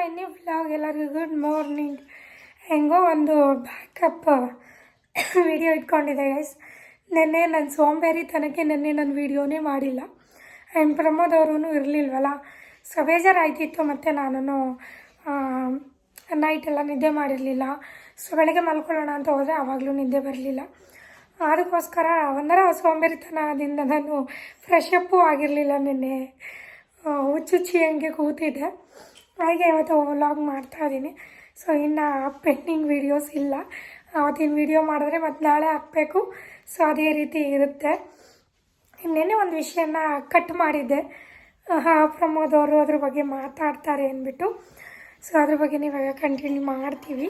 ಮೈ new vlog ಎಲ್ಲರಿಗೂ good morning ಹೆಂಗೋ ಒಂದು ಬ್ಯಾಕಪ್ ವಿಡಿಯೋ ಇಟ್ಕೊಂಡಿದ್ದೆ ಗೈಸ್ ನಿನ್ನೆ ನನ್ನ ಸೋಂಬೇರಿತನಕ್ಕೆ ನಿನ್ನೆ ನಾನು ವೀಡಿಯೋನೇ ಮಾಡಿಲ್ಲ. ಆ್ಯಂಡ್ ಪ್ರಮೋದ್ ಅವರೂ ಇರಲಿಲ್ವಲ್ಲ? ಸೊ, ಬೇಜಾರಾಯ್ತಿತ್ತು ಮತ್ತು ನಾನು ನೈಟ್ ಎಲ್ಲ ನಿದ್ದೆ ಮಾಡಿರಲಿಲ್ಲ. ಸೊ, ಬೆಳಗ್ಗೆ ಮಲ್ಕೊಳ್ಳೋಣ ಅಂತ ಹೋದರೆ ಆವಾಗಲೂ ನಿದ್ದೆ ಬರಲಿಲ್ಲ. ಅದಕ್ಕೋಸ್ಕರ ಒಂಥರ ಸೋಂಬೇರಿತನದಿಂದ ನಾನು ಫ್ರೆಶ್ ಅಪ್ಪು ಆಗಿರಲಿಲ್ಲ ನಿನ್ನೆ. ಹುಚ್ಚುಚ್ಚಿ ಹಂಗೆ ಕೂತಿದ್ದೆ. ಹಾಗೆ ಇವತ್ತು ವ್ಲಾಗ್ ಮಾಡ್ತಾ ಇದ್ದೀನಿ. ಸೊ ಇನ್ನು ಪೆಂಡಿಂಗ್ ವೀಡಿಯೋಸ್ ಇಲ್ಲ. ಅವತ್ತಿನ ವೀಡಿಯೋ ಮಾಡಿದ್ರೆ ಮತ್ತು ನಾಳೆ ಹಾಕಬೇಕು. ಸೊ ಅದೇ ರೀತಿ ಇರುತ್ತೆ. ನಿನ್ನೆ ಒಂದು ವಿಷಯನ ಕಟ್ ಮಾಡಿದ್ದೆ. ಪ್ರಮೋದ್ ಅವರು ಅದ್ರ ಬಗ್ಗೆ ಮಾತಾಡ್ತಾರೆ ಅಂದ್ಬಿಟ್ಟು. ಸೊ ಅದ್ರ ಬಗ್ಗೆ ಇವಾಗ ಕಂಟಿನ್ಯೂ ಮಾಡ್ತೀವಿ.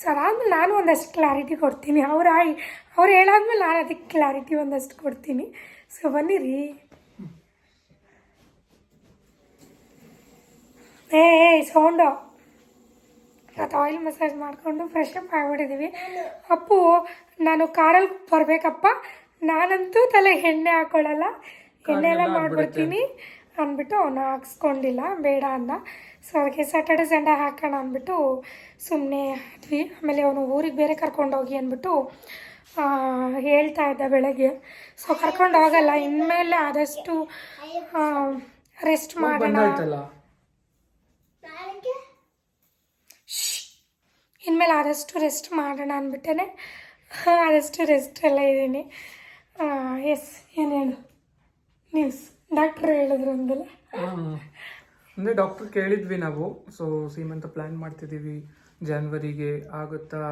ಸೊ ಅದಾದ್ಮೇಲೆ ನಾನು ಒಂದಷ್ಟು ಕ್ಲಾರಿಟಿ ಕೊಡ್ತೀನಿ. ಅವ್ರು ಆಯ್ ಅವ್ರು ಹೇಳಾದ್ಮೇಲೆ ನಾನು ಅದಕ್ಕೆ ಕ್ಲಾರಿಟಿ ಒಂದಷ್ಟು ಕೊಡ್ತೀನಿ. ಸೊ ಬನ್ನಿರಿ. ಏ ಸೌಂಡು. ಇವತ್ತು ಆಯಿಲ್ ಮಸಾಜ್ ಮಾಡಿಕೊಂಡು ಫ್ರೆಶ್ ಅಪ್ ಆಗಿಬಿಟ್ಟಿದ್ದೀವಿ ಅಪ್ಪು ನಾನು ಕಾರಲ್ಲಿ ಬರಬೇಕಪ್ಪ. ನಾನಂತೂ ತಲೆ ಎಣ್ಣೆ ಹಾಕೊಳ್ಳಲ್ಲ. ಎಣ್ಣೆ ಎಲ್ಲ ಮಾಡ್ಬಿಡ್ತೀನಿ ಅಂದ್ಬಿಟ್ಟು ಅವನು ಹಾಕ್ಸ್ಕೊಂಡಿಲ್ಲ. ಬೇಡ ಅಂದ ಸೊ ಅದಕ್ಕೆ ಸ್ಯಾಟರ್ಡೆ ಸಂಡೇ ಹಾಕೋಣ ಅಂದ್ಬಿಟ್ಟು ಸುಮ್ಮನೆ ಆದ್ವಿ ಆಮೇಲೆ ಅವನು ಊರಿಗೆ ಬೇರೆ ಕರ್ಕೊಂಡೋಗಿ ಅಂದ್ಬಿಟ್ಟು ಹೇಳ್ತಾ ಇದ್ದ ಬೆಳಗ್ಗೆ. ಸೊ ಕರ್ಕೊಂಡು ಹೋಗಲ್ಲ. ಇನ್ಮೇಲೆ ಆದಷ್ಟು ರೆಸ್ಟ್ ಮಾಡೋಣ. ಇನ್ಮೇಲೆ ಆದಷ್ಟು ರೆಸ್ಟ್ ಮಾಡೋಣ ಅಂದ್ಬಿಟ್ಟೇ ಆದಷ್ಟು ರೆಸ್ಟ್ ಎಲ್ಲ ಇದ್ದೀನಿ. ಎಸ್ ಏನು ಹೇಳು ನ್ಯೂಸ್ ಡಾಕ್ಟ್ರ್ ಹೇಳಿದ್ರು ಅಂದಲ್ಲ ಅಂದರೆ ಡಾಕ್ಟರ್ ಕೇಳಿದ್ವಿ ನಾವು. ಸೊ ಸೀಮಂತ ಪ್ಲ್ಯಾನ್ ಮಾಡ್ತಿದ್ದೀವಿ. ಜಾನ್ವರಿಗೆ ಆಗುತ್ತಾ,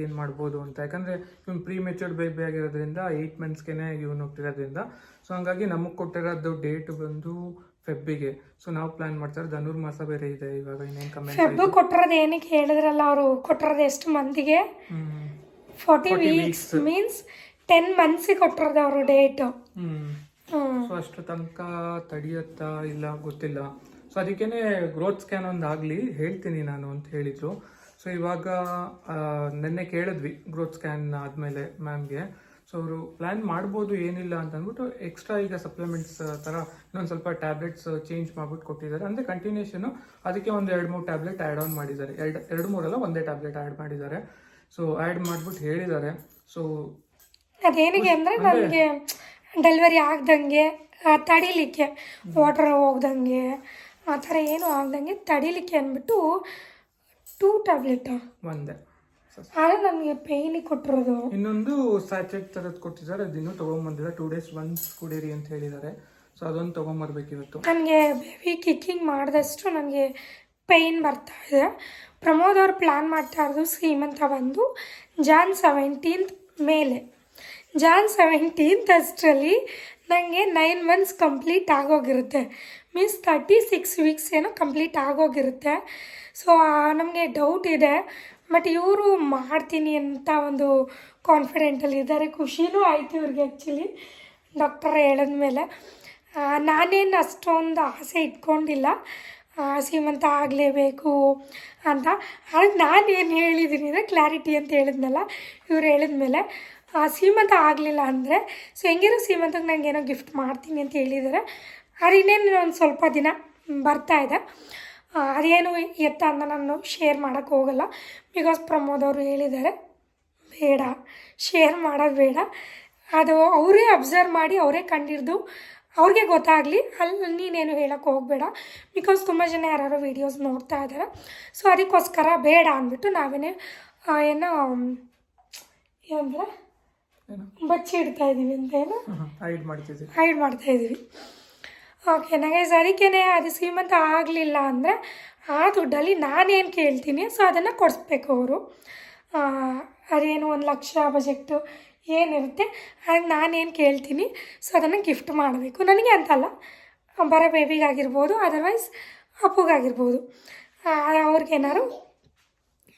ಏನು ಮಾಡ್ಬೋದು ಅಂತ. ಯಾಕಂದರೆ ಇವ್ನು ಪ್ರೀ ಮೆಚೂರ್ಡ್ ಬೇಬಿ ಆಗಿರೋದ್ರಿಂದ ಏಯ್ಟ್ ಮಂತ್ಸ್ಗೆ ಇವನು ಹೋಗ್ತಿರೋದ್ರಿಂದ ಸೊ ಹಂಗಾಗಿ ನಮಗೆ ಕೊಟ್ಟಿರೋದು ಡೇಟ್ ಬಂದು ಫೆಬ್ಬಿಗೆ ಸೊ ನಾವು ಪ್ಲಾನ್ ಮಾಡ್ತಾರೆ ಧನುರ್ಮಾಸ ಬೇರೆ ಇದೆ. ಇವಾಗ ಇನ್ನೇನು ಕಮ್ಮಿ ಫೆಬ್ ಕೊಟ್ಟಿರೋದು ಏನಕ್ಕೆ ಹೇಳಿದ್ರಲ್ಲ ಅವರು? ಕೊಟ್ಟಿರೋದು ಎಷ್ಟು ಮಂದಿಗೆ? ಫಾರ್ಟಿ 40 ವೀಕ್ಸ್ ಮೀನ್ಸ್ ಟೆನ್ ಮಂತ್ಸಿಗೆ ಕೊಟ್ಟಿರೋದು ಅವರು ಡೇಟು ಸೊ ಅಷ್ಟು ತನಕ ತಡಿಯತ್ತಾ ಇಲ್ಲ ಗೊತ್ತಿಲ್ಲ. ಸೊ ಅದಕ್ಕೇನೆ ಗ್ರೋತ್ ಸ್ಕ್ಯಾನ್ ಒಂದು ಆಗಲಿ ಹೇಳ್ತೀನಿ ನಾನು ಅಂತ ಹೇಳಿದ್ರು. ಸೊ ಇವಾಗ ಆ, ನೆನ್ನೆ ಕೇಳಿದ್ವಿ ಗ್ರೋತ್ ಸ್ಕ್ಯಾನ್ ಆದಮೇಲೆ ಮ್ಯಾಮ್ಗೆ ಸೊ ಅವರು ಪ್ಲ್ಯಾನ್ ಮಾಡ್ಬೋದು ಏನಿಲ್ಲ ಅಂತ ಅಂದ್ಬಿಟ್ಟು ಎಕ್ಸ್ಟ್ರಾ ಈಗ ಸಪ್ಲಿಮೆಂಟ್ಸ್ ಥರ ಇನ್ನೊಂದು ಸ್ವಲ್ಪ ಟ್ಯಾಬ್ಲೆಟ್ಸ್ ಚೇಂಜ್ ಮಾಡ್ಬಿಟ್ಟು ಕೊಟ್ಟಿದ್ದಾರೆ. ಅಂದರೆ ಕಂಟಿನ್ಯೂಷನು ಅದಕ್ಕೆ ಒಂದು ಎರಡು ಮೂರು ಟ್ಯಾಬ್ಲೆಟ್ ಆ್ಯಡ್ ಆನ್ ಮಾಡಿದ್ದಾರೆ. ಎರಡು ಎರಡು ಮೂರಲ್ಲ ಒಂದೇ ಟ್ಯಾಬ್ಲೆಟ್ ಆ್ಯಡ್ ಮಾಡಿದ್ದಾರೆ. ಸೊ ಆ್ಯಡ್ ಮಾಡ್ಬಿಟ್ಟು ಹೇಳಿದ್ದಾರೆ. ಸೊ ಅದೇನಿಗೆ ಅಂದರೆ ನನಗೆ ಡೆಲಿವರಿ ಆಗ್ದಂಗೆ ತಡಿಲಿಕ್ಕೆ ವಾಟರ್ ಹೋಗ್ದಂಗೆ ಆ ಥರ ಏನು ಆಗ್ದಂಗೆ ತಡಿಲಿಕ್ಕೆ ಅಂದ್ಬಿಟ್ಟು ಟೂ ಟ್ಯಾಬ್ಲೆಟ್ ಒಂದೇ. ಆದರೆ ನನಗೆ ಪೇಯ್ನಿಗೆ ಕೊಟ್ಟಿರೋದು. ಇನ್ನೊಂದು ಸ್ಯಾಚೆಟ್ ತರದ್ ಕೊಟ್ಟಿದ್ದಾರೆ. ಅದಿನ್ನೂ ತಗೊಂಬಂದಿಲ್ಲ ಟೂ ಡೇಸ್ ಒನ್ಸ್ ಕುಡೀರಿ ಅಂತ ಹೇಳಿದ್ದಾರೆ. ಸೊ ಅದೊಂದು ತಗೊಂಬರ್ಬೇಕಿವತ್ತು. ನನಗೆ ಬೇಬಿ ಕಿಕ್ಕಿಂಗ್ ಮಾಡಿದಷ್ಟು ನನಗೆ ಪೇಯ್ನ್ ಬರ್ತಾ ಇದೆ. ಪ್ರಮೋದ್ ಅವ್ರು ಪ್ಲ್ಯಾನ್ ಮಾಡ್ತಾ ಇರೋದು ಶ್ರೀಮಂತ ಬಂದು ಜಾನ್ ಸೆವೆಂಟೀನ್ತ್ ಮೇಲೆ. ಜಾನ್ ಸೆವೆಂಟೀನ್ತ್ ಅಷ್ಟರಲ್ಲಿ ನನಗೆ ನೈನ್ ಮಂತ್ಸ್ ಕಂಪ್ಲೀಟ್ ಆಗೋಗಿರುತ್ತೆ. ಮೀನ್ಸ್ ತರ್ಟಿ ಸಿಕ್ಸ್ ವೀಕ್ಸ್ ಏನೋ ಕಂಪ್ಲೀಟ್ ಆಗೋಗಿರುತ್ತೆ. ಸೊ ನಮಗೆ ಡೌಟ್ ಇದೆ. ಬಟ್ ಇವರು ಮಾಡ್ತೀನಿ ಅಂತ ಒಂದು ಕಾನ್ಫಿಡೆಂಟಲ್ಲಿ ಇದ್ದಾರೆ. ಖುಷಿನೂ ಆಯಿತು ಇವ್ರಿಗೆ ಆ್ಯಕ್ಚುಲಿ ಡಾಕ್ಟರ್ ಹೇಳಿದ್ಮೇಲೆ ನಾನೇನು ಅಷ್ಟೊಂದು ಆಸೆ ಇಟ್ಕೊಂಡಿಲ್ಲ. ಶ್ರೀಮಂತ ಆಗಲೇಬೇಕು ಅಂತ. ಆದರೆ ನಾನೇನು ಹೇಳಿದ್ದೀನಿ ಅಂದರೆ ಕ್ಲಾರಿಟಿ ಅಂತ ಹೇಳಿದ್ನಲ್ಲ. ಇವ್ರು ಹೇಳಿದ್ಮೇಲೆ ಮೇಲೆ ಸೀಮಂತ ಆಗಲಿಲ್ಲ ಅಂದರೆ ಸೊ ಹೆಂಗಿರೋ ಸೀಮಂತಕ್ಕೆ ನನಗೆ ಏನೋ ಗಿಫ್ಟ್ ಮಾಡ್ತೀನಿ ಅಂತ ಹೇಳಿದ್ದಾರೆ. ಇನ್ನೇನು ಒಂದು ಸ್ವಲ್ಪ ದಿನ ಬರ್ತಾ ಇದೆ. ಅದೇನು ಎತ್ತ ಅಂತ ನಾನು ಶೇರ್ ಮಾಡೋಕ್ಕೆ ಹೋಗಲ್ಲ. ಬಿಕಾಸ್ ಪ್ರಮೋದ್ ಅವರು ಹೇಳಿದ್ದಾರೆ ಬೇಡ ಶೇರ್ ಮಾಡೋದು ಬೇಡ. ಅದು ಅವರೇ ಅಬ್ಸರ್ವ್ ಮಾಡಿ ಅವರೇ ಕಂಡಿಡ್ದು ಅವ್ರಿಗೆ ಗೊತ್ತಾಗಲಿ ಅಲ್ಲಿ ನೀನೇನು ಹೇಳೋಕ್ಕೆ ಹೋಗಬೇಡ. ಬಿಕಾಸ್ ತುಂಬ ಜನ ಯಾರು ವೀಡಿಯೋಸ್ ನೋಡ್ತಾ ಇದ್ದಾರೆ ಸೊ ಅದಕ್ಕೋಸ್ಕರ ಬೇಡ ಅಂದ್ಬಿಟ್ಟು ನಾವೇನೇ ಏನು ಏನೋ ಏನಂದ್ರೆ ಏನು? ಬಚ್ಚಿ ಇಡ್ತಾ ಇದ್ದೀವಿ ಅಂತ ಏನು? ಹೈಡ್ ಮಾಡ್ತಾ ಇದ್ದೀವಿ ಓಕೆ ನನಗೆ ಸರಿಕೆನೆ ಅದು ಶ್ರೀಮಂತ ಆಗಲಿಲ್ಲ ಅಂದರೆ ಆ ದುಡ್ಡಲ್ಲಿ ನಾನೇನು ಕೇಳ್ತೀನಿ? ಸೊ ಅದನ್ನು ಕೊಡಿಸ್ಬೇಕು ಅವರು. ಅದೇನು ಒಂದು ಲಕ್ಷ ಬಜೆಕ್ಟು ಏನಿರುತ್ತೆ ಹಾಗೆ ನಾನೇನು ಕೇಳ್ತೀನಿ? ಸೊ ಅದನ್ನು ಗಿಫ್ಟ್ ಮಾಡಬೇಕು. ನನಗೆ ಅಂತಲ್ಲ, ಬರೋ ಬೇಬಿಗಾಗಿರ್ಬೋದು ಅದರ್ವೈಸ್ ಅಪ್ಪುಗಾಗಿರ್ಬೋದು. ಅವ್ರಿಗೇನಾರು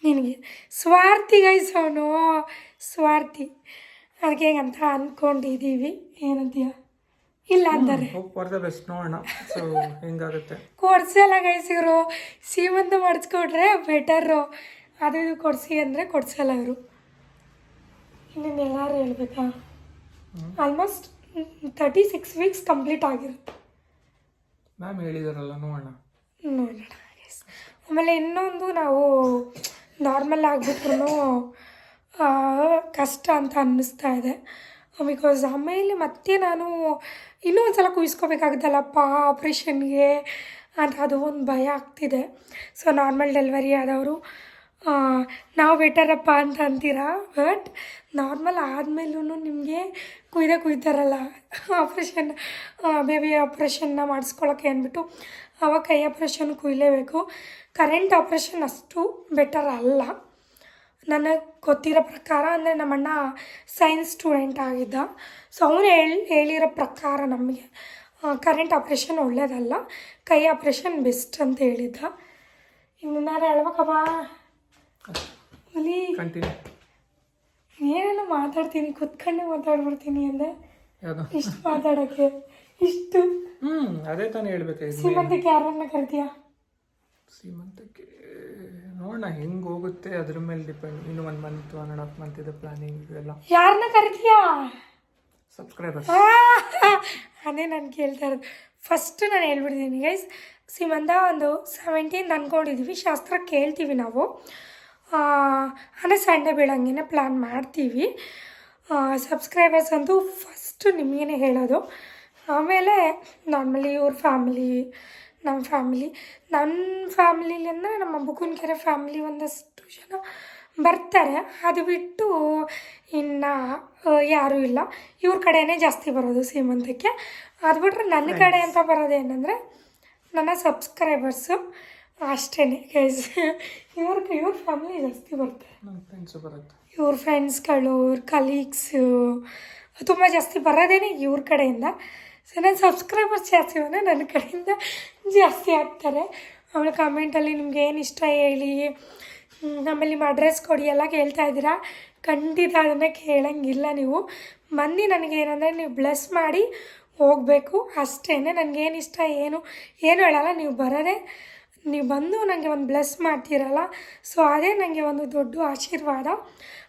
ನಿನಗೆ ಸ್ವಾರ್ಥಿ ಗೈಸ್ ಅವನು. ಸ್ವಾರ್ಥಿ. ಅದಕ್ಕೆ ಅಂತ ಅಂದ್ಕೊಂಡಿದ್ದೀವಿ ಏನಂತೀಯ? ಇಲ್ಲ ಅಂತಾರೆ. ಹೋಪ್ ಫಾರ್ ದ ಬೆಸ್ಟ್ ನೋಡೋಣ. ಸೊ ಹೆಂಗಾಗುತ್ತೆ? ಕೊಡ್ಸಲ್ಲ ಗೈಸಿದ್ರು ಸೀಮಂತ ಮಾಡಿಸ್ಕೊಟ್ರೆ ಬೆಟರು ಅದು ಇದು ಕೊಡಿಸಿ ಅಂದರೆ ಕೊಡ್ಸಲ್ಲ ಇವರು. ಇನ್ನೇನು ಎಲ್ಲರೂ ಹೇಳ್ಬೇಕಾ? Almost thirty six weeks complete ಆಗಿರುತ್ತೆ. ಮ್ಯಾಮ್ ಹೇಳಿದಾರಲ್ಲ ನೋಡೋಣ. ನೋಡೋಣ. ಆಮೇಲೆ ಇನ್ನೊಂದು ನಾವು ನಾರ್ಮಲ್ ಆಗಿಬಿಟ್ರು ಕಷ್ಟ ಅಂತ ಅನ್ನಿಸ್ತಾ ಇದೆ. ಬಿಕಾಸ್ ಆಮೇಲೆ ಮತ್ತೆ ನಾನು ಇನ್ನೂ ಒಂದು ಸಲ ಕುಯಿಸ್ಕೋಬೇಕಾಗುತ್ತಲ್ಲಪ್ಪ ಆಪ್ರೇಷನ್ಗೆ ಅಂತ ಅದು ಒಂದು ಭಯ ಆಗ್ತಿದೆ. ಸೊ ನಾರ್ಮಲ್ ಡೆಲಿವರಿ ಆದವರು ನಾವು ಬೆಟರಪ್ಪ ಅಂತ ಅಂತೀರಾ? ಬಟ್ ನಾರ್ಮಲ್ ಆದಮೇಲೂ ನಿಮಗೆ ಕುಯ್ದೇ ಕುಯ್ತಾರಲ್ಲ ಆಪ್ರೇಷನ್ ಬೇಬಿ ಆಪ್ರೇಷನ್ನ ಮಾಡಿಸ್ಕೊಳಕ್ಕೆ ಅಂದ್ಬಿಟ್ಟು ಅವಾಗ ಕೈ ಆಪ್ರೇಷನ್ ಕುಯ್ಲೇಬೇಕು. ಕರೆಂಟ್ ಆಪ್ರೇಷನ್ ಅಷ್ಟು ಬೆಟರ್ ಅಲ್ಲ. ನನಗೆ ಗೊತ್ತಿರೋ ಪ್ರಕಾರ ಅಂದರೆ ನಮ್ಮಣ್ಣ ಸೈನ್ಸ್ ಸ್ಟೂಡೆಂಟ್ ಆಗಿದ್ದ. ಸೊ ಅವನು ಹೇಳಿ ಹೇಳಿರೋ ಪ್ರಕಾರ ನಮಗೆ ಕರೆಂಟ್ ಆಪ್ರೇಷನ್ ಒಳ್ಳೇದಲ್ಲ ಕೈ ಆಪ್ರೇಷನ್ ಬೆಸ್ಟ್ ಅಂತ ಹೇಳಿದ್ದ. ಇನ್ನೇನಾರು ಹೇಳ್ಬೇಕಪ್ಪ. ಕಂಟಿನ್ಯೂ ಏನೇನೋ ಮಾತಾಡ್ತೀನಿ ಕುತ್ಕೊಂಡೆ ಮಾತಾಡ್ಬಿಡ್ತೀನಿ ಅಂದೆ. ಇಷ್ಟು ಮಾತಾಡೋಕ್ಕೆ ಇಷ್ಟು. ಹ್ಞೂ ಅದೇ ತಾನೇ ಹೇಳ್ಬೇಕು ಶ್ರೀಮಂತಕ್ಕೆ ಯಾರನ್ನ ಕರಿತೀಯಾ? ಸೀಮಂತಕ್ಕೆ ನೋಡೋಣ ಹೆಂಗೆ ಹೋಗುತ್ತೆ ಅದ್ರ ಮೇಲೆ ಡಿಪೆಂಡ್ ಇನ್ನು one month one and half month ಇದೆ ಪ್ಲಾನಿಂಗ್ ಎಲ್ಲ ಯಾರನ್ನ ಕರಿತೀಯಾ? ಸಬ್ಸ್ಕ್ರೈಬರ್ಸ್ ಆ, ಅದೇ ನಾನು ಕೇಳ್ತಾ ಇರೋದು. ಫಸ್ಟ್ ನಾನು ಹೇಳ್ಬಿಡ್ತೀನಿ ಗೈಸ್ ಸೀಮಂತ ಒಂದು ಸೆವೆಂಟೀನ್ ಅಂದ್ಕೊಂಡಿದ್ವಿ ಶಾಸ್ತ್ರ ಕೇಳ್ತೀವಿ ನಾವು. ಅಂದರೆ ಸಂಡೇ ಬೀಳಂಗೆ ಪ್ಲ್ಯಾನ್ ಮಾಡ್ತೀವಿ. ಸಬ್ಸ್ಕ್ರೈಬರ್ಸ್ ಅಂತೂ ಫಸ್ಟು ನಿಮಗೇನೆ ಹೇಳೋದು. ಆಮೇಲೆ ನಾರ್ಮಲಿ ಇವ್ರ ಫ್ಯಾಮಿಲಿ ನಮ್ಮ ಫ್ಯಾಮಿಲಿ ನನ್ನ ಫ್ಯಾಮಿಲಿಲಿ ಅಂದರೆ ನಮ್ಮ ಬುಕುನ್ಕೆರೆ ಫ್ಯಾಮಿಲಿ ಒಂದಷ್ಟು ಜನ ಬರ್ತಾರೆ. ಅದು ಬಿಟ್ಟು ಇನ್ನು ಯಾರೂ ಇಲ್ಲ. ಇವ್ರ ಕಡೆಯೇ ಜಾಸ್ತಿ ಬರೋದು ಸೀಮಂತಕ್ಕೆ. ಅದು ಬಿಟ್ಟರೆ ನನ್ನ ಕಡೆ ಅಂತ ಬರೋದೇನೆಂದರೆ ನನ್ನ ಸಬ್ಸ್ಕ್ರೈಬರ್ಸು ಅಷ್ಟೇ ಗೈಸ್ ಇವ್ರ ಇವ್ರ ಫ್ಯಾಮಿಲಿ ಜಾಸ್ತಿ ಬರ್ತಾರೆ. ಇವ್ರ ಫ್ರೆಂಡ್ಸ್ಗಳು ಇವ್ರ ಕಲೀಗ್ಸು ತುಂಬ ಜಾಸ್ತಿ ಬರೋದೇನೆ ಇವ್ರ ಕಡೆಯಿಂದ. ಸೊ ನನ್ನ ಸಬ್ಸ್ಕ್ರೈಬರ್ಸ್ ಜಾಸ್ತಿ ಅಂದರೆ ನನ್ನ ಕಡೆಯಿಂದ ಜಾಸ್ತಿ ಆಗ್ತಾರೆ. ಆಮೇಲೆ ಕಮೆಂಟಲ್ಲಿ ನಿಮ್ಗೆ ಏನು ಇಷ್ಟ ಹೇಳಿ. ನಮ್ಮಲ್ಲಿ ನಿಮ್ಮ ಅಡ್ರೆಸ್ ಕೊಡಿ ಎಲ್ಲ ಕೇಳ್ತಾ ಇದ್ದೀರಾ? ಖಂಡಿತ ಅದನ್ನು ಕೇಳೋಂಗಿಲ್ಲ ನೀವು. ಮಂದಿ ನನಗೆ ಏನಂದರೆ ನೀವು ಬ್ಲೆಸ್ ಮಾಡಿ ಹೋಗಬೇಕು. ಅಷ್ಟೇ ನನಗೇನು ಇಷ್ಟ ಏನು ಏನು ಹೇಳಲ್ಲ. ನೀವು ಬರೋದೇ, ನೀವು ಬಂದು ನನಗೆ ಒಂದು ಬ್ಲೆಸ್ ಮಾಡ್ತೀರಲ್ಲ. ಸೊ ಅದೇ ನನಗೆ ಒಂದು ದೊಡ್ಡ ಆಶೀರ್ವಾದ.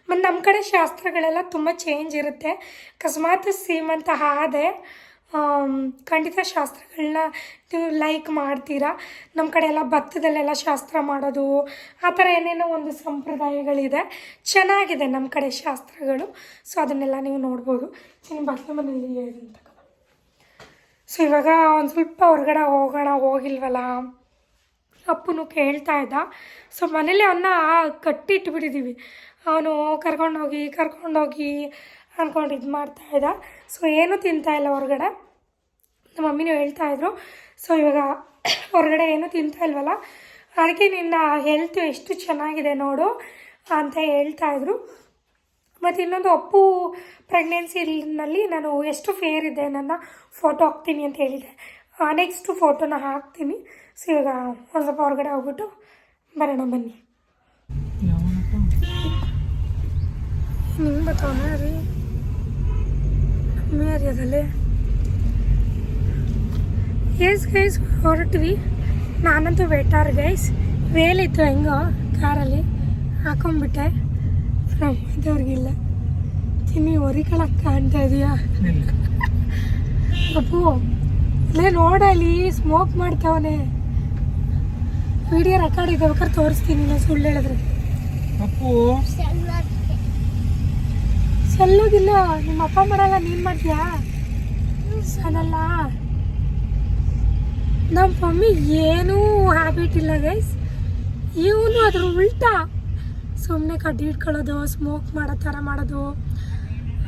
ಮತ್ತು ನಮ್ಮ ಕಡೆ ಶಾಸ್ತ್ರಗಳೆಲ್ಲ ತುಂಬ ಚೇಂಜ್ ಇರುತ್ತೆ. ಅಕಸ್ಮಾತ್ ಸೀಮಂತ ಆದೆ ಖಂಡಿತ ಶಾಸ್ತ್ರಗಳನ್ನ ನೀವು ಲೈಕ್ ಮಾಡ್ತೀರಾ? ನಮ್ಮ ಕಡೆ ಎಲ್ಲ ಭತ್ತದಲ್ಲೆಲ್ಲ ಶಾಸ್ತ್ರ ಮಾಡೋದು, ಆ ಥರ ಏನೇನೋ ಒಂದು ಸಂಪ್ರದಾಯಗಳಿದೆ. ಚೆನ್ನಾಗಿದೆ ನಮ್ಮ ಕಡೆ ಶಾಸ್ತ್ರಗಳು. ಸೊ ಅದನ್ನೆಲ್ಲ ನೀವು ನೋಡ್ಬೋದು. ನಿಮ್ಮ ಭತ್ತ ಮನೇಲಿ ಅಂತ ಸೊ ಇವಾಗ ಒಂದು ಸ್ವಲ್ಪ ಹೊರಗಡೆ ಹೋಗೋಣ, ಹೋಗಿಲ್ವಲ್ಲ? ಅಪ್ಪನು ಕೇಳ್ತಾ ಇದ್ದ. ಸೊ ಮನೇಲಿ ಅವನ್ನ ಕಟ್ಟಿಟ್ಬಿಟ್ಟಿದ್ದೀವಿ ಅವನು ಕರ್ಕೊಂಡೋಗಿ ಕರ್ಕೊಂಡೋಗಿ ಅಂದ್ಕೊಂಡು ಇದು ಮಾಡ್ತಾ ಇದ್ದ. ಸೊ ಏನೂ ತಿಂತಾ ಇಲ್ಲ ಹೊರಗಡೆ? ನಮ್ಮ ಮಮ್ಮಿನೂ ಹೇಳ್ತಾ ಇದ್ರು. ಸೊ ಇವಾಗ ಹೊರಗಡೆ ಏನೂ ತಿಂತಾ ಇಲ್ವಲ್ಲ? ಅದಕ್ಕೆ ನಿನ್ನ ಹೆಲ್ತ್ ಎಷ್ಟು ಚೆನ್ನಾಗಿದೆ ನೋಡು ಅಂತ ಹೇಳ್ತಾ ಇದ್ರು. ಮತ್ತು ಇನ್ನೊಂದು ಅಪ್ಪು ಪ್ರೆಗ್ನೆನ್ಸಿನಲ್ಲಿ ನಾನು ಎಷ್ಟು ಫೇರ್ ಇದೆ ನನ್ನ ಫೋಟೋ ಹಾಕ್ತೀನಿ ಅಂತ ಹೇಳಿದೆ. ನೆಕ್ಸ್ಟು ಫೋಟೋನ ಹಾಕ್ತೀನಿ. ಸೊ ಇವಾಗ ಒಂದು ಸ್ವಲ್ಪ ಹೊರಗಡೆ ಹೋಗ್ಬಿಟ್ಟು ಬರೋಣ ಬನ್ನಿ. ಹ್ಞೂ ಬರ್ತಾವ ರೀ. ನಮ್ಮ ಏರಿಯಾದಲ್ಲಿ ಎಸ್ ಗೈಸ್ ಹೊರಟ್ವಿ. ನಾನಂತೂ ವೆಟಾರ್ ಗೈಸ್ ವೇಲಿತ್ತು ಹೆಂಗೋ ಕಾರಲ್ಲಿ ಹಾಕೊಂಡ್ಬಿಟ್ಟೆ. ಇಲ್ಲ. ತಿನ್ನಿ ಹೊರಿಕಳಕ್ಕೆ ಕಾಣ್ತಾ ಇದೆಯಾ? ಅಪ್ಪು ಅಲ್ಲೇ ನೋಡಲಿ ಸ್ಮೋಕ್ ಮಾಡ್ತಾವನೆ. ವಿಡಿಯೋ ರೆಕಾರ್ಡ್ ಇದೆ ಬೇಕಾದ್ರೆ ತೋರಿಸ್ತೀನಿ ನಾನು ಸುಳ್ಳು ಹೇಳಿದ್ರೆ. ಅಪ್ಪು. ಸಲ್ಲೋದಿಲ್ಲ ನಿಮ್ಮ ಅಪ್ಪ ಮಾಡಲ್ಲ ನೀನು ಮಾಡ್ತೀಯಾ? ಸಲಲ್ಲ ನಮ್ಮ ಮಮ್ಮಿ ಏನೂ ಹ್ಯಾಬಿಟ್ ಇಲ್ಲ ಗೈಸ್ ಇವನು ಅದ್ರ ಉಲ್ಟಾ ಸುಮ್ಮನೆ ಕಡ್ಡಿ ಇಟ್ಕೊಳ್ಳೋದು ಸ್ಮೋಕ್ ಮಾಡೋ ಥರ ಮಾಡೋದು,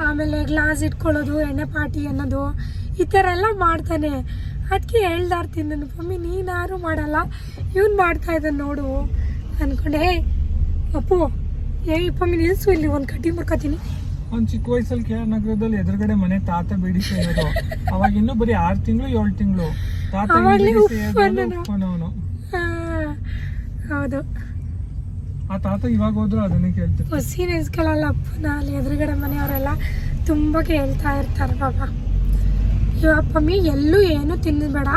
ಆಮೇಲೆ ಗ್ಲಾಸ್ ಇಟ್ಕೊಳ್ಳೋದು, ಎಣ್ಣೆ ಪಾಟಿ ಅನ್ನೋದು, ಈ ಥರ ಎಲ್ಲ ಮಾಡ್ತಾನೆ. ಅದಕ್ಕೆ ಹೇಳ್ದಾರ್ತೀನಿ ನನ್ನ ಮಮ್ಮಿ ನೀನಾರು ಮಾಡಲ್ಲ. ಇವ್ನು ಮಾಡ್ತಾ ಇದ್ದಾನೆ ನೋಡು. ಅಂದ್ಕೊಂಡೆ ಅಪ್ಪು ಏ ಪಮ್ಮಿ ನಿಲ್ಲಿಸು ಇಲ್ಲಿ, ಒಂದು ಕಡ್ಡಿ ಮುರ್ಕೋತೀನಿ. ಅವ್ನು ಚಿಕ್ಕ ವಯಸ್ಸಲ್ಲಿ ಕೆ ಆರ್ ನಗರದಲ್ಲಿ ಎದುರುಗಡೆ ಮನೆ ತಾತ ಬೇಡಿಕೆ ಇರೋದು. ಅವಾಗ ಇನ್ನು ಬರೀ ಆರು ತಿಂಗಳು ಏಳು ತಿಂಗಳು. ತಾತ ಅವನು ಹೌದು. ಆ ತಾತ ಇವಾಗ ಹೋದ್ರು ಅದನ್ನೇ ಕೇಳ್ತಾರೆ ಹೊಸಿ ನೆನೆಸ್ಕೊಳ್ಳಲ್ಲ ಅಪ್ಪನ ಅಲ್ಲಿ ಎದುರುಗಡೆ ಮನೆಯವರೆಲ್ಲ ತುಂಬ ಕೇಳ್ತಾ ಇರ್ತಾರೆ ಪಾಪ. ಇವಪ್ಪಮ್ಮಿ ಎಲ್ಲೂ ಏನು ತಿನ್ನಬೇಡ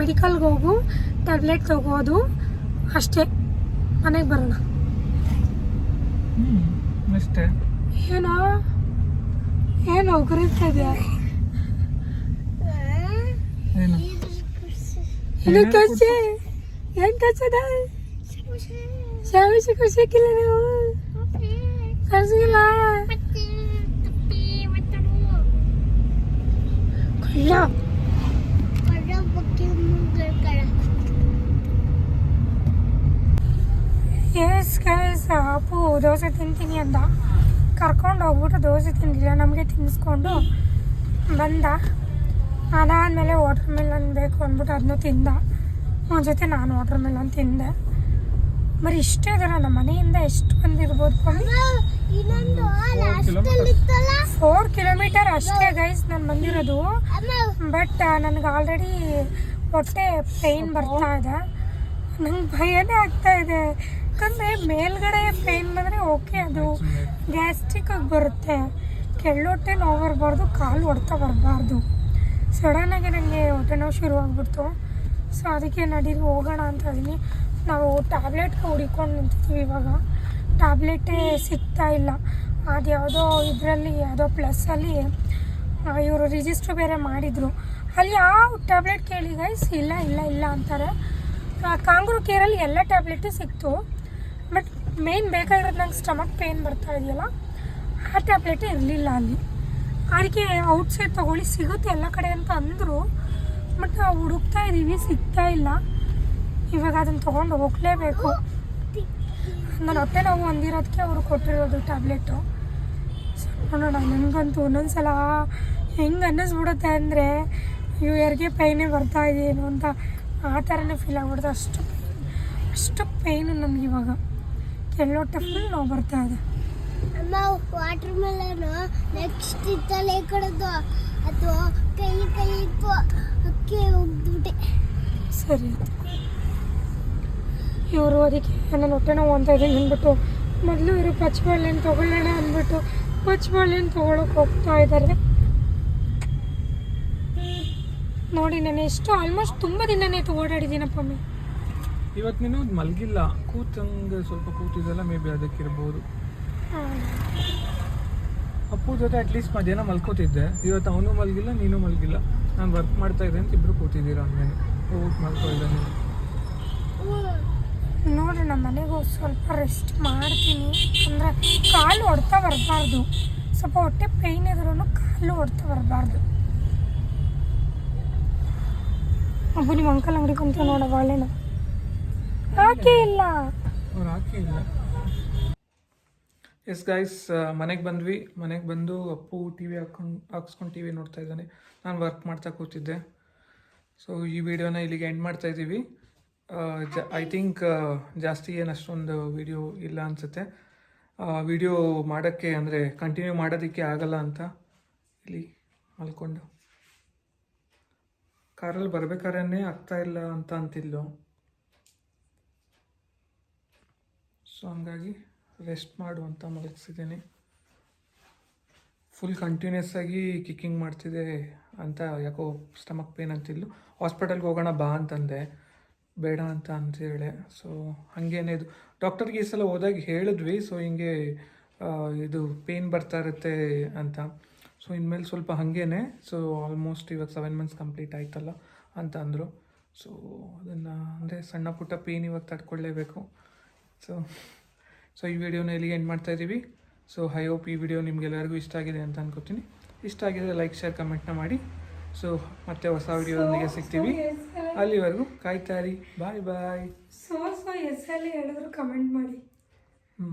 ಮೆಡಿಕಲ್ಗೆ ಹೋಗು ಟ್ಯಾಬ್ಲೆಟ್ ತಗೋದು ಅಷ್ಟೇ. ಮನೆಗೆ ಬರೋಣ. ಹ್ಮ್ ಅಷ್ಟೇ ಏನೋ ಏನು ಉಗುರಿಸ್ತಾ ಇದೆಯಾ ಏನು ಇದು ಕಸಿ ಏನ್ ಕಳ್ಸದ ಶಾವಿಸಿ ಖುಷಿಕ್ಕಿಲ್ಲ ನೀವು ಕಳ್ಸಿಲ್ಲ ಕೊಲ್ಲ ಎಸ್ ಗೈಸ್ ಅಪ್ಪು ದೋಸೆ ತಿಂತೀನಿ ಅಂದ. ಕರ್ಕೊಂಡು ಹೋಗ್ಬಿಟ್ಟು ದೋಸೆ ತಿಂದಿಲ್ಲ, ನಮಗೆ ತಿನ್ನಿಸ್ಕೊಂಡು ಬಂದ. ಅದಾದಮೇಲೆ ವಾಟರ್ ಮೆಲನ್ ಬೇಕು ಅಂದ್ಬಿಟ್ಟು ಅದನ್ನು ತಿಂದ. ಅವನ ಜೊತೆ ನಾನು ವಾಟರ್ ಮೆಲನ್ ತಿಂದೆ. ಬರೀ ಇಷ್ಟೇ ಇದರ ನಮ್ಮ ಮನೆಯಿಂದ ಎಷ್ಟು ಬಂದಿರ್ಬೋದು ಫೋರ್ ಕಿಲೋಮೀಟರ್ ಅಷ್ಟೇ ಗೈಸ್ ನಾನು ಬಂದಿರೋದು. ಬಟ್ ನನಗೆ ಆಲ್ರೆಡಿ ಹೊಟ್ಟೆ ಪೈನ್ ಬರ್ತಾ ಇದೆ. ನಂಗೆ ಭಯನೇ ಆಗ್ತಾ ಇದೆ. ಯಾಕಂದರೆ ಮೇಲ್ಗಡೆ ಪೇನ್ ಬಂದರೆ ಓಕೆ ಅದು ಗ್ಯಾಸ್ಟ್ರಿಕ್ ಆಗಿ ಬರುತ್ತೆ. ಕೆಳ್ಳೊಟ್ಟೆ ನೋವು ಬರಬಾರ್ದು, ಕಾಲು ಹೊಡ್ತಾ ಬರಬಾರ್ದು. ಸಡನ್ನಾಗಿ ನನಗೆ ಹೊಟ್ಟೆ ನೋವು ಶುರುವಾಗ್ಬಿಡ್ತು. ಸೊ ಅದಕ್ಕೆ ನಡೀರಿ, ಹೋಗೋಣ ಅಂತ ಇದೀನಿ. ನಾವು ಟ್ಯಾಬ್ಲೆಟ್ ಹುಡಿಕೊಂಡು ನಿಂತಿದ್ದೀವಿ ಇವಾಗ. ಟ್ಯಾಬ್ಲೆಟೇ ಸಿಗ್ತಾ ಇಲ್ಲ. ಅದು ಯಾವುದೋ ಇದರಲ್ಲಿ, ಯಾವುದೋ ಪ್ಲಸ್ಸಲ್ಲಿ ಇವರು ರಿಜಿಸ್ಟ್ರ್ ಬೇರೆ ಮಾಡಿದರು. ಅಲ್ಲಿ ಯಾವ ಟ್ಯಾಬ್ಲೆಟ್ ಕೇಳಿ ಗೈಸ್ ಇಲ್ಲ ಇಲ್ಲ ಇಲ್ಲ ಅಂತಾರೆ. ಕಾಂಗ್ರೂ ಕೇರಲ್ಲಿ ಎಲ್ಲ ಟ್ಯಾಬ್ಲೆಟು ಸಿಕ್ತು. ಬಟ್ ಮೇನ್ ಬೇಕಾಗಿರೋದು ನಂಗೆ ಸ್ಟಮಕ್ ಪೇನ್ ಬರ್ತಾ ಇದೆಯಲ್ಲ, ಆ ಟ್ಯಾಬ್ಲೆಟ್ ಇರಲಿಲ್ಲ ಅಲ್ಲಿ. ಅದಕ್ಕೆ ಔಟ್ಸೈಡ್ ತೊಗೊಳ್ಳಿ, ಸಿಗುತ್ತೆ ಎಲ್ಲ ಕಡೆ ಅಂತ ಅಂದರು ಬಟ್ ನಾವು ಹುಡುಕ್ತಾ ಇದ್ದೀವಿ ಸಿಗ್ತಾ ಇಲ್ಲ. ಇವಾಗ ಅದನ್ನು ತೊಗೊಂಡು ಹೋಗಲೇಬೇಕು. ನಾನು ಹೊಟ್ಟೆ ನಾವು ಹೊಂದಿರೋದಕ್ಕೆ ಅವರು ಕೊಟ್ಟಿರೋದು ಟ್ಯಾಬ್ಲೆಟು ಸೊ ನೋಡೋಣ, ನನಗಂತೂ ಒಂದೊಂದ್ಸಲ ಹೆಂಗೆ ಅನ್ನಿಸ್ಬಿಡುತ್ತೆ ಅಂದರೆ ಇವು ಯಾರಿಗೆ ಪೈನೇ ಬರ್ತಾ ಇದೆಯೇನು ಅಂತ ಆ ಥರನೇ ಫೀಲ್ ಆಗ್ಬಿಡುತ್ತೆ. ಅಷ್ಟು ಅಷ್ಟು ಪೈನು ನನಗೆ ಕೆಳೊಟ್ಟೆ ಫುಲ್ ನೋವು ಬರ್ತಾ ಇದೆ. ಅಮ್ಮ ವಾಟರ್ ಮೆಲನ್ ನೆಕ್ಸ್ಟ್ ತಲೆ ಕಡದು. ಅದು ಕೈ ಕೈ ಅಕ್ಕಿ ಹೋಗ್ಬಿಟ್ಟೆ. ಸರಿ ಇವರು ಅದಕ್ಕೆ ನನ್ನ ಹೊಟ್ಟೆ ನೋವು ಅಂತ ಇದೆ ಅಂದ್ಬಿಟ್ಟು ಮೊದಲು ಇವರು ಪಚ್ಚಬಾಳೆಹಣ್ಣು ತೊಗೊಳ್ಳೋಣ ಅಂದ್ಬಿಟ್ಟು ಪಚ್ಚಬಾಳೆಹಣ್ಣು ತೊಗೊಳಕ್ಕೆ ಹೋಗ್ತಾ ಇದ್ದಾರೆ. ನೋಡಿ ನಾನು ಎಷ್ಟು ಆಲ್ಮೋಸ್ಟ್ ತುಂಬ ದಿನನೇ ಓಡಾಡಿದ್ದೀನಪ್ಪ ಮಮ್ಮಿ ಇವತ್ತು ನೀನು ಮಲಗಿಲ್ಲ. ಕೂತಂಗೆ ಸ್ವಲ್ಪ ಕೂತಿದ್ದಲ್ಲ ಮೇ ಬಿ ಅದಕ್ಕಿರ್ಬೋದು. ಅಪ್ಪು ಜೊತೆ ಅಟ್ಲೀಸ್ಟ್ ಮಧ್ಯಾಹ್ನ ಮಲ್ಕೋತಿದ್ದೆ. ಇವತ್ತು ಅವನು ಮಲಗಿಲ್ಲ, ನೀನು ಮಲಗಿಲ್ಲ. ನಾನು ವರ್ಕ್ ಮಾಡ್ತಾ ಇದ್ದೆ ಅಂತ ಇಬ್ಬರು ಕೂತಿದ್ದೀರ ಹೋಗಿ ಮಲ್ಕೋ ಇಲ್ಲ ನೀನು. ನೋಡಿ ನಮ್ಮ ಮನೆಗೆ ಹೋಗಿ ಸ್ವಲ್ಪ ರೆಸ್ಟ್ ಮಾಡ್ತೀನಿ. ಅಂದರೆ ಕಾಲು ಹೊಡ್ತಾ ಬರಬಾರ್ದು. ಸ್ವಲ್ಪ ಹೊಟ್ಟೆ ಪೈನ್ ಇದ್ರೂ ಕಾಲು ಹೊಡ್ತಾ ಬರಬಾರ್ದು. ಅಬ್ಬು ನಿಮ್ಮ ಅಂಕಲ್ ಅಂಗಡಿ ಕುಂತ ನೋಡೋ ಎಸ್ ಗೈಸ್ ಮನೆಗೆ ಬಂದ್ವಿ. ಮನೆಗೆ ಬಂದು ಅಪ್ಪು ಟಿ ವಿ ಹಾಕೊಂಡು, ಹಾಕ್ಸ್ಕೊಂಡು ಟಿ ವಿ ನೋಡ್ತಾ ಇದ್ದಾನೆ. ನಾನು ವರ್ಕ್ ಮಾಡ್ತಾ ಕೂತಿದ್ದೆ. ಸೊ ಈ ವಿಡಿಯೋನ ಇಲ್ಲಿಗೆ ಎಂಡ್ ಮಾಡ್ತಾ ಇದ್ದೀವಿ. ಐ ಥಿಂಕ್ ಜಾಸ್ತಿ ಏನು ಅಷ್ಟೊಂದು ವಿಡಿಯೋ ಇಲ್ಲ ಅನಿಸುತ್ತೆ. ವಿಡಿಯೋ ಮಾಡೋಕ್ಕೆ ಅಂದರೆ ಕಂಟಿನ್ಯೂ ಮಾಡೋದಕ್ಕೆ ಆಗಲ್ಲ ಅಂತ ಇಲ್ಲಿ ಮಲ್ಕೊಂಡು. ಕಾರಲ್ಲಿ ಬರ್ಬೇಕಾದ್ರೆ ಆಗ್ತಾ ಇಲ್ಲ ಅಂತ ಅಂತಿದ್ಲು. ಸೊ ಹಂಗಾಗಿ ರೆಸ್ಟ್ ಮಾಡು ಅಂತ ಮಲಗಿಸಿದ್ದೀನಿ. ಫುಲ್ ಕಂಟಿನ್ಯೂಸ್ ಆಗಿ ಕಿಕ್ಕಿಂಗ್ ಮಾಡ್ತಿದೆ ಅಂತ ಯಾಕೋ ಸ್ಟಮಕ್ ಪೇನ್ ಅಂತಿದ್ಲು ಹಾಸ್ಪಿಟಲ್ಗೆ ಹೋಗೋಣ ಬಾ ಅಂತಂದೆ. ಬೇಡ ಅಂತ ಅಂತೇಳೆ ಸೊ ಹಾಗೇನೆ ಇದು. ಡಾಕ್ಟರ್ಗೆ ಈ ಸಲ ಹೋದಾಗ ಹೇಳಿದ್ವಿ. ಸೊ ಹಿಂಗೆ ಇದು ಪೇನ್ ಬರ್ತಾ ಇರುತ್ತೆ ಅಂತ. ಸೊ ಇನ್ಮೇಲೆ ಸ್ವಲ್ಪ ಹಾಗೇನೆ. ಸೊ ಆಲ್ಮೋಸ್ಟ್ ಇವಾಗ ಸೆವೆನ್ ಮಂತ್ಸ್ ಕಂಪ್ಲೀಟ್ ಆಯ್ತಲ್ಲ ಅಂತ ಅಂದರು. ಸೊ ಅದನ್ನು, ಅಂದರೆ ಸಣ್ಣ ಪುಟ್ಟ ಪೇನ್ ಇವಾಗ ತಡ್ಕೊಳ್ಳೇಬೇಕು ಸೊ ಸೊ ಈ ವಿಡಿಯೋನ ಇಲ್ಲಿಗೆ ಎಂಡ್ ಮಾಡ್ತಾ ಇದ್ದೀವಿ. ಸೊ ಐ ಹೋಪ್ ಈ ವಿಡಿಯೋ ನಿಮಗೆಲ್ಲರಿಗೂ ಇಷ್ಟ ಆಗಿದೆ ಅಂತ ಅನ್ಕೋತೀನಿ. ಇಷ್ಟ ಆಗಿದ್ರೆ ಲೈಕ್ ಶೇರ್ ಕಮೆಂಟ್ನ ಮಾಡಿ. ಸೊ ಮತ್ತೆ ಹೊಸ ವಿಡಿಯೋದೊಂದಿಗೆ ಸಿಗ್ತೀವಿ. ಅಲ್ಲಿವರೆಗೂ ಕಾಯ್ತಾ ಇರಿ ಬಾಯ್ ಬಾಯ್ ಸೊ ಸೊ ಎಸ್ಸಲ್ಲಿ ಹೇಳಿದ್ರು ಕಮೆಂಟ್ ಮಾಡಿ. ಹ್ಞೂ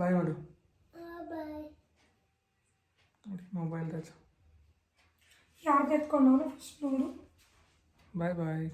ಬಾಯ್ ಮಾಡು. ನೋಡಿ ಮೊಬೈಲ್ ಯಾರ್ದು ಎತ್ಕೊಂಡು ಫಸ್ಟ್ ನೋಡು. ಬಾಯ್ ಬಾಯ್